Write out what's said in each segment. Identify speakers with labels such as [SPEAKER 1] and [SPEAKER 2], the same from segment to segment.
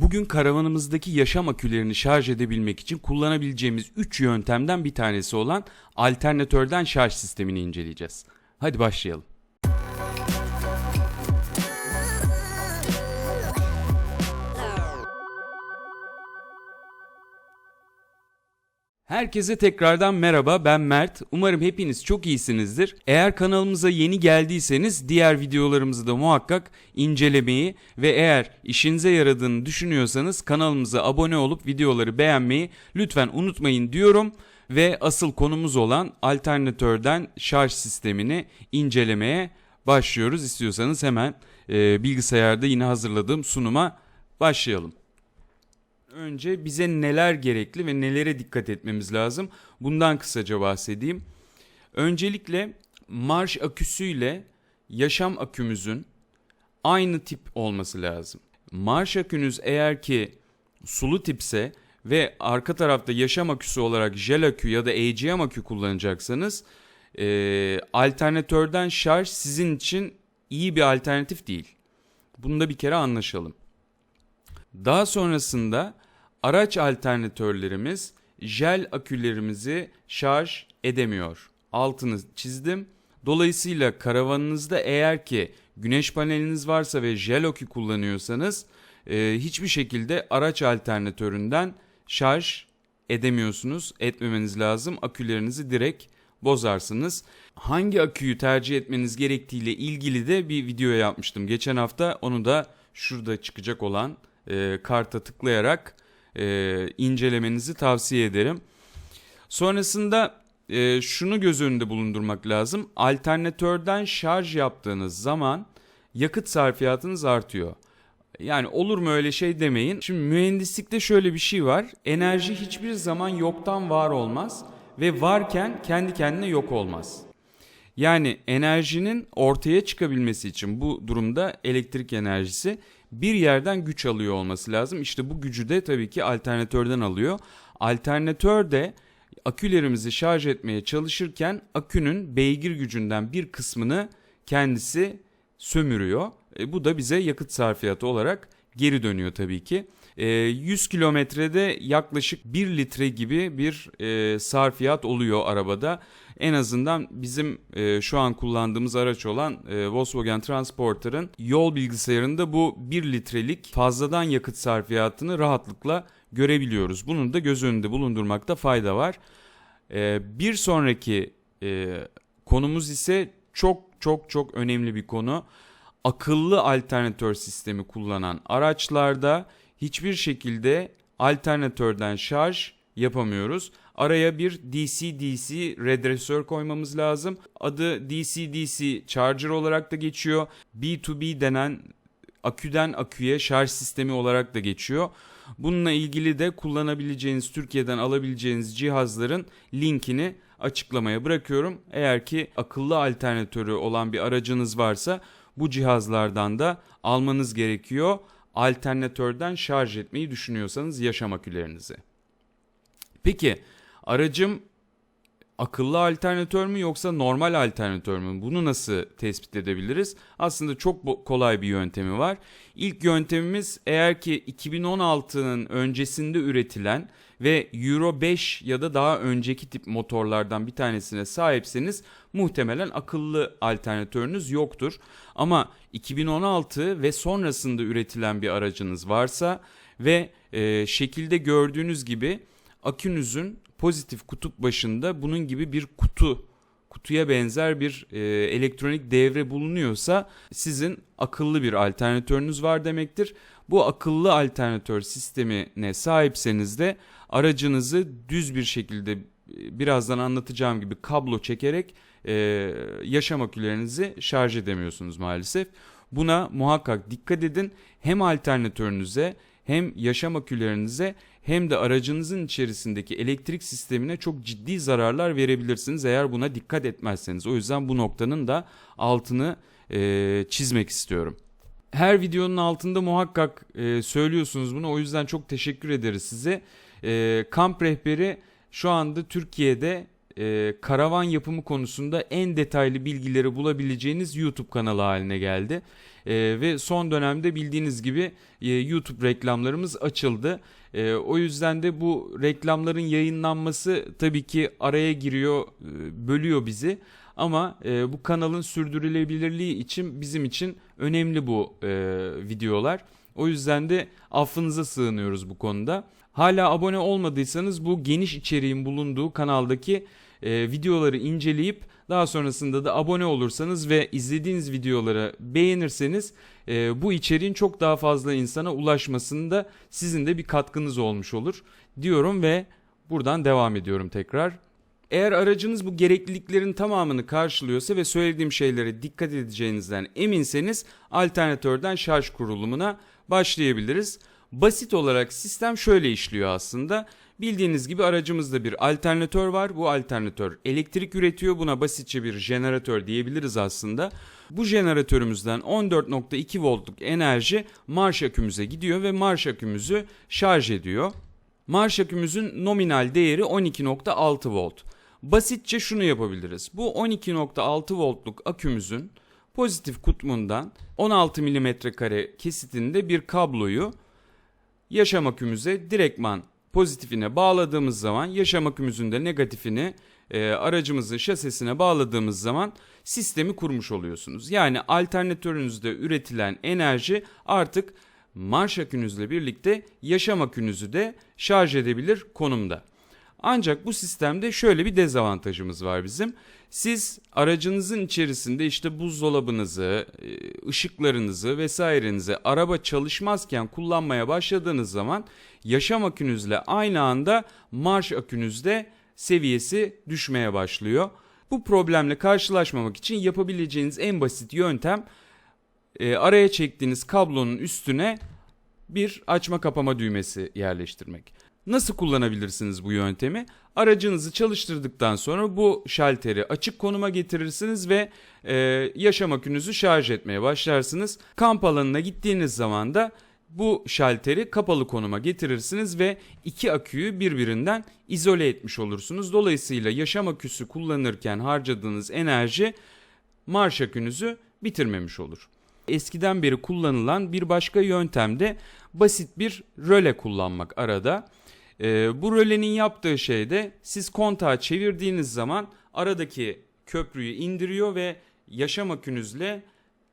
[SPEAKER 1] Bugün karavanımızdaki yaşam akülerini şarj edebilmek için kullanabileceğimiz 3 yöntemden bir tanesi olan alternatörden şarj sistemini inceleyeceğiz. Hadi başlayalım. Herkese tekrardan merhaba ben Mert. Umarım hepiniz çok iyisinizdir. Eğer kanalımıza yeni geldiyseniz diğer videolarımızı da muhakkak incelemeyi ve eğer işinize yaradığını düşünüyorsanız kanalımıza abone olup videoları beğenmeyi lütfen unutmayın diyorum. Ve asıl konumuz olan alternatörden şarj sistemini incelemeye başlıyoruz. İstiyorsanız hemen e, bilgisayarda yine hazırladığım sunuma başlayalım. Önce bize neler gerekli ve nelere dikkat etmemiz lazım? Bundan kısaca bahsedeyim. Öncelikle marş aküsüyle yaşam akümüzün aynı tip olması lazım. Marş akünüz eğer ki sulu tipse ve arka tarafta yaşam aküsü olarak jel akü ya da AGM akü kullanacaksanız e, alternatörden şarj sizin için iyi bir alternatif değil. Bunu da bir kere anlaşalım. Daha sonrasında araç alternatörlerimiz jel akülerimizi şarj edemiyor. Altını çizdim. Dolayısıyla karavanınızda eğer ki güneş paneliniz varsa ve jel akü kullanıyorsanız e, hiçbir şekilde araç alternatöründen şarj edemiyorsunuz. Etmemeniz lazım. Akülerinizi direkt bozarsınız. Hangi aküyü tercih etmeniz gerektiğiyle ilgili de bir video yapmıştım geçen hafta. Onu da şurada çıkacak olan e, karta tıklayarak e, incelemenizi tavsiye ederim. Sonrasında e, şunu göz önünde bulundurmak lazım. Alternatörden şarj yaptığınız zaman yakıt sarfiyatınız artıyor. Yani olur mu öyle şey demeyin. Şimdi mühendislikte şöyle bir şey var. Enerji hiçbir zaman yoktan var olmaz ve varken kendi kendine yok olmaz. Yani enerjinin ortaya çıkabilmesi için bu durumda elektrik enerjisi bir yerden güç alıyor olması lazım. İşte bu gücü de tabii ki alternatörden alıyor. Alternatör de akülerimizi şarj etmeye çalışırken akünün beygir gücünden bir kısmını kendisi sömürüyor. E, bu da bize yakıt sarfiyatı olarak geri dönüyor tabii ki. E, 100 kilometrede yaklaşık 1 litre gibi bir e, sarfiyat oluyor arabada. En azından bizim e, şu an kullandığımız araç olan e, Volkswagen Transporter'ın yol bilgisayarında bu 1 litrelik fazladan yakıt sarfiyatını rahatlıkla görebiliyoruz. Bunun da göz önünde bulundurmakta fayda var. E, bir sonraki e, konumuz ise çok çok çok önemli bir konu. Akıllı alternatör sistemi kullanan araçlarda hiçbir şekilde alternatörden şarj yapamıyoruz. Araya bir DC-DC redresör koymamız lazım. Adı DC-DC charger olarak da geçiyor. B2B denen aküden aküye şarj sistemi olarak da geçiyor. Bununla ilgili de kullanabileceğiniz Türkiye'den alabileceğiniz cihazların linkini açıklamaya bırakıyorum. Eğer ki akıllı alternatörü olan bir aracınız varsa bu cihazlardan da almanız gerekiyor. Alternatörden şarj etmeyi düşünüyorsanız yaşam akülerinizi. Peki aracım akıllı alternatör mü yoksa normal alternatör mü? Bunu nasıl tespit edebiliriz? Aslında çok kolay bir yöntemi var. İlk yöntemimiz eğer ki 2016'nın öncesinde üretilen ve Euro 5 ya da daha önceki tip motorlardan bir tanesine sahipseniz muhtemelen akıllı alternatörünüz yoktur. Ama 2016 ve sonrasında üretilen bir aracınız varsa ve e, şekilde gördüğünüz gibi akünüzün pozitif kutup başında bunun gibi bir kutu kutuya benzer bir e, elektronik devre bulunuyorsa sizin akıllı bir alternatörünüz var demektir. Bu akıllı alternatör sistemine sahipseniz de aracınızı düz bir şekilde e, birazdan anlatacağım gibi kablo çekerek e, yaşam akülerinizi şarj edemiyorsunuz maalesef. Buna muhakkak dikkat edin. Hem alternatörünüze hem yaşam akülerinize hem de aracınızın içerisindeki elektrik sistemine çok ciddi zararlar verebilirsiniz eğer buna dikkat etmezseniz. O yüzden bu noktanın da altını e, çizmek istiyorum. Her videonun altında muhakkak e, söylüyorsunuz bunu o yüzden çok teşekkür ederiz size. E, kamp rehberi şu anda Türkiye'de e, karavan yapımı konusunda en detaylı bilgileri bulabileceğiniz YouTube kanalı haline geldi. E, ve son dönemde bildiğiniz gibi e, YouTube reklamlarımız açıldı. E, o yüzden de bu reklamların yayınlanması tabii ki araya giriyor, e, bölüyor bizi. Ama e, bu kanalın sürdürülebilirliği için bizim için önemli bu e, videolar. O yüzden de affınıza sığınıyoruz bu konuda. Hala abone olmadıysanız bu geniş içeriğin bulunduğu kanaldaki e, videoları inceleyip daha sonrasında da abone olursanız ve izlediğiniz videoları beğenirseniz e, bu içeriğin çok daha fazla insana ulaşmasında sizin de bir katkınız olmuş olur diyorum ve buradan devam ediyorum tekrar. Eğer aracınız bu gerekliliklerin tamamını karşılıyorsa ve söylediğim şeylere dikkat edeceğinizden eminseniz alternatörden şarj kurulumuna başlayabiliriz. Basit olarak sistem şöyle işliyor aslında. Bildiğiniz gibi aracımızda bir alternatör var. Bu alternatör elektrik üretiyor. Buna basitçe bir jeneratör diyebiliriz aslında. Bu jeneratörümüzden 14.2 voltluk enerji marş akümüze gidiyor ve marş akümüzü şarj ediyor. Marş akümüzün nominal değeri 12.6 volt. Basitçe şunu yapabiliriz. Bu 12.6 voltluk akümüzün pozitif kutbundan 16 mm kare kesitinde bir kabloyu yaşam akümüze direktman pozitifine bağladığımız zaman yaşam akümüzün de negatifini e, aracımızın şasisine bağladığımız zaman sistemi kurmuş oluyorsunuz. Yani alternatörünüzde üretilen enerji artık marş akünüzle birlikte yaşam akünüzü de şarj edebilir konumda. Ancak bu sistemde şöyle bir dezavantajımız var bizim. Siz aracınızın içerisinde işte buzdolabınızı, e, ışıklarınızı vesairenizi araba çalışmazken kullanmaya başladığınız zaman yaşam akünüzle aynı anda marş akünüzde seviyesi düşmeye başlıyor. Bu problemle karşılaşmamak için yapabileceğiniz en basit yöntem e, araya çektiğiniz kablonun üstüne bir açma kapama düğmesi yerleştirmek. Nasıl kullanabilirsiniz bu yöntemi? Aracınızı çalıştırdıktan sonra bu şalteri açık konuma getirirsiniz ve e, yaşam akünüzü şarj etmeye başlarsınız. Kamp alanına gittiğiniz zaman da bu şalteri kapalı konuma getirirsiniz ve iki aküyü birbirinden izole etmiş olursunuz. Dolayısıyla yaşam aküsü kullanırken harcadığınız enerji marş akünüzü bitirmemiş olur. Eskiden beri kullanılan bir başka yöntem de basit bir röle kullanmak arada. Ee, bu rölenin yaptığı şey de siz kontağı çevirdiğiniz zaman aradaki köprüyü indiriyor ve yaşam akünüzle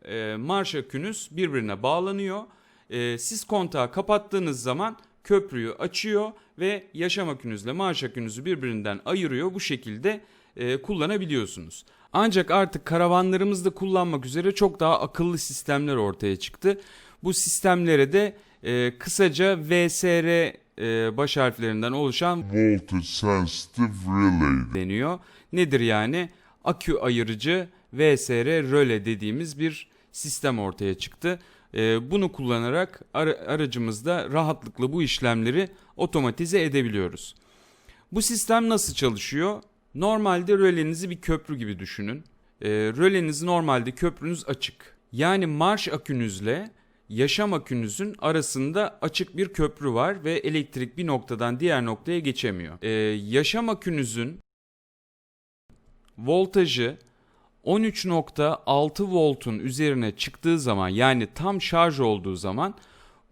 [SPEAKER 1] e, marş akünüz birbirine bağlanıyor. E, siz kontağı kapattığınız zaman köprüyü açıyor ve yaşam akünüzle marş akünüzü birbirinden ayırıyor. Bu şekilde e, kullanabiliyorsunuz. Ancak artık karavanlarımızda kullanmak üzere çok daha akıllı sistemler ortaya çıktı. Bu sistemlere de e, kısaca VSR e, baş harflerinden oluşan
[SPEAKER 2] voltage sensitive relay
[SPEAKER 1] deniyor. Nedir yani? Akü ayırıcı VSR röle dediğimiz bir sistem ortaya çıktı. E, bunu kullanarak ara- aracımızda rahatlıkla bu işlemleri otomatize edebiliyoruz. Bu sistem nasıl çalışıyor? Normalde rölenizi bir köprü gibi düşünün. E, röleniz normalde köprünüz açık. Yani marş akünüzle yaşam akünüzün arasında açık bir köprü var ve elektrik bir noktadan diğer noktaya geçemiyor. E, yaşam akünüzün voltajı 13.6 voltun üzerine çıktığı zaman yani tam şarj olduğu zaman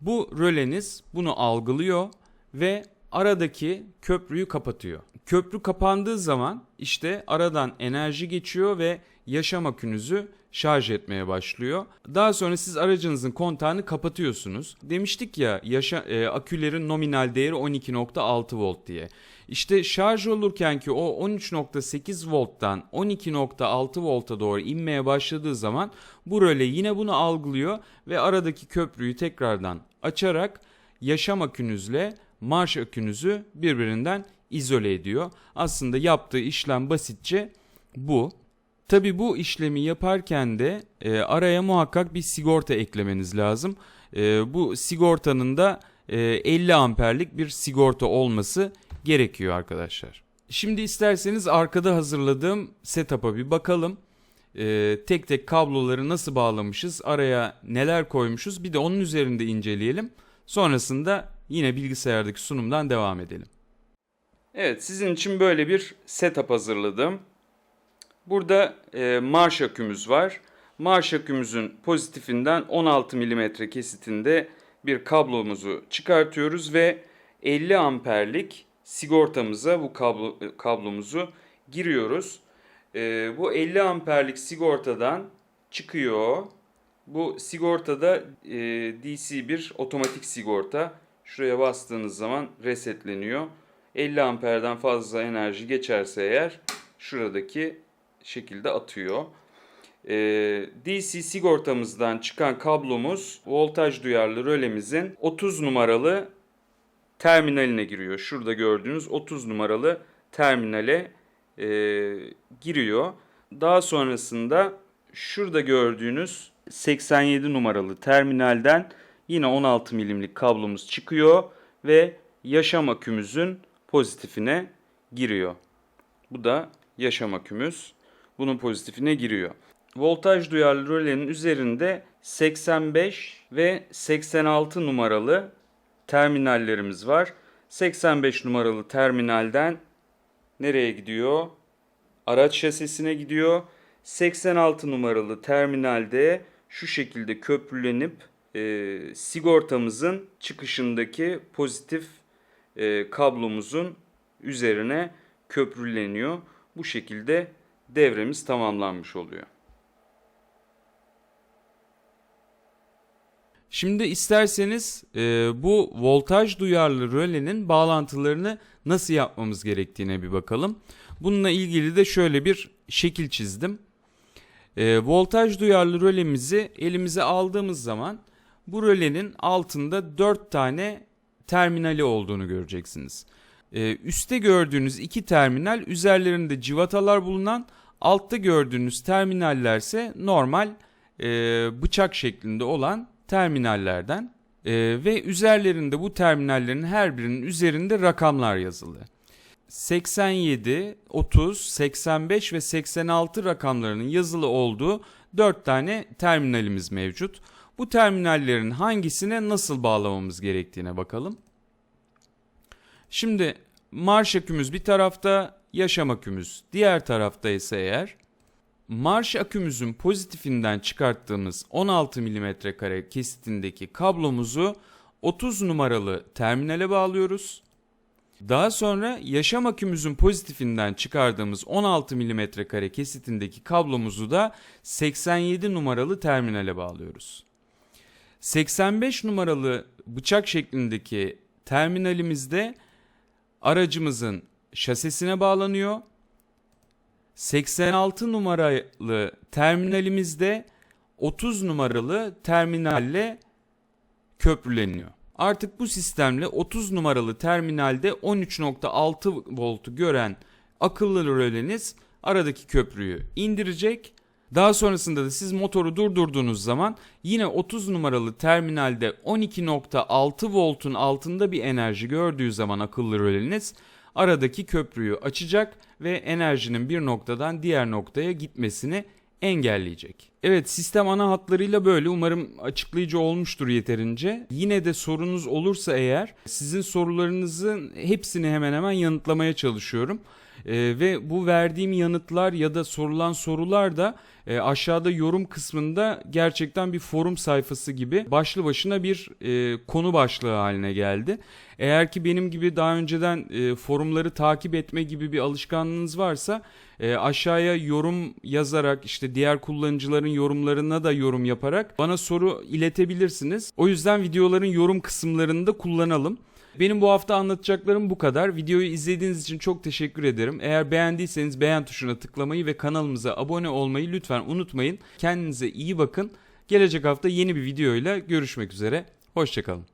[SPEAKER 1] bu röleniz bunu algılıyor ve aradaki köprüyü kapatıyor. Köprü kapandığı zaman işte aradan enerji geçiyor ve yaşam akünüzü şarj etmeye başlıyor. Daha sonra siz aracınızın kontağını kapatıyorsunuz. Demiştik ya yaşa, e, akülerin nominal değeri 12.6 volt diye. İşte şarj olurken ki o 13.8 volttan 12.6 volta doğru inmeye başladığı zaman bu röle yine bunu algılıyor ve aradaki köprüyü tekrardan açarak yaşam akünüzle marş akünüzü birbirinden izole ediyor. Aslında yaptığı işlem basitçe bu. Tabi bu işlemi yaparken de e, araya muhakkak bir sigorta eklemeniz lazım. E, bu sigortanın da e, 50 amperlik bir sigorta olması gerekiyor arkadaşlar. Şimdi isterseniz arkada hazırladığım setup'a bir bakalım. E, tek tek kabloları nasıl bağlamışız, araya neler koymuşuz bir de onun üzerinde inceleyelim. Sonrasında yine bilgisayardaki sunumdan devam edelim. Evet sizin için böyle bir setup hazırladım. Burada e, marş akümüz var. Marş akümüzün pozitifinden 16 mm kesitinde bir kablomuzu çıkartıyoruz ve 50 amperlik sigortamıza bu kablo, e, kablomuzu giriyoruz. E, bu 50 amperlik sigortadan çıkıyor. Bu sigortada e, DC bir otomatik sigorta. Şuraya bastığınız zaman resetleniyor. 50 amperden fazla enerji geçerse eğer şuradaki şekilde atıyor. Ee, DC sigortamızdan çıkan kablomuz voltaj duyarlı rölemizin 30 numaralı terminaline giriyor. Şurada gördüğünüz 30 numaralı terminale e, giriyor. Daha sonrasında şurada gördüğünüz 87 numaralı terminalden yine 16 milimlik kablomuz çıkıyor ve yaşam akümüzün pozitifine giriyor. Bu da yaşam akümüz. Bunun pozitifine giriyor. Voltaj duyarlı rölenin üzerinde 85 ve 86 numaralı terminallerimiz var. 85 numaralı terminalden nereye gidiyor? Araç şasisine gidiyor. 86 numaralı terminalde şu şekilde köprülenip e, sigortamızın çıkışındaki pozitif e, kablomuzun üzerine köprüleniyor. Bu şekilde devremiz tamamlanmış oluyor. Şimdi isterseniz e, bu voltaj duyarlı rölenin bağlantılarını nasıl yapmamız gerektiğine bir bakalım. Bununla ilgili de şöyle bir şekil çizdim. E, voltaj duyarlı rölemizi elimize aldığımız zaman bu rölenin altında 4 tane terminali olduğunu göreceksiniz. Ee, üstte gördüğünüz iki terminal üzerlerinde civatalar bulunan altta gördüğünüz terminaller ise normal e, bıçak şeklinde olan terminallerden E, ve üzerlerinde bu terminallerin her birinin üzerinde rakamlar yazılı. 87, 30, 85 ve 86 rakamlarının yazılı olduğu 4 tane terminalimiz mevcut. Bu terminallerin hangisine nasıl bağlamamız gerektiğine bakalım. Şimdi marş akümüz bir tarafta, yaşam akümüz diğer tarafta ise eğer marş akümüzün pozitifinden çıkarttığımız 16 mm kare kesitindeki kablomuzu 30 numaralı terminale bağlıyoruz. Daha sonra yaşam akümüzün pozitifinden çıkardığımız 16 mm kare kesitindeki kablomuzu da 87 numaralı terminale bağlıyoruz. 85 numaralı bıçak şeklindeki terminalimizde aracımızın şasisine bağlanıyor. 86 numaralı terminalimizde 30 numaralı terminalle köprüleniyor. Artık bu sistemle 30 numaralı terminalde 13.6 voltu gören akıllı röleniz aradaki köprüyü indirecek. Daha sonrasında da siz motoru durdurduğunuz zaman yine 30 numaralı terminalde 12.6 voltun altında bir enerji gördüğü zaman akıllı röleniz aradaki köprüyü açacak ve enerjinin bir noktadan diğer noktaya gitmesini engelleyecek. Evet sistem ana hatlarıyla böyle umarım açıklayıcı olmuştur yeterince. Yine de sorunuz olursa eğer sizin sorularınızın hepsini hemen hemen yanıtlamaya çalışıyorum. Ee, ve bu verdiğim yanıtlar ya da sorulan sorular da e, aşağıda yorum kısmında gerçekten bir forum sayfası gibi başlı başına bir e, konu başlığı haline geldi. Eğer ki benim gibi daha önceden e, forumları takip etme gibi bir alışkanlığınız varsa e, aşağıya yorum yazarak işte diğer kullanıcıların yorumlarına da yorum yaparak bana soru iletebilirsiniz. O yüzden videoların yorum kısımlarını da kullanalım. Benim bu hafta anlatacaklarım bu kadar. Videoyu izlediğiniz için çok teşekkür ederim. Eğer beğendiyseniz beğen tuşuna tıklamayı ve kanalımıza abone olmayı lütfen unutmayın. Kendinize iyi bakın. Gelecek hafta yeni bir videoyla görüşmek üzere. Hoşçakalın.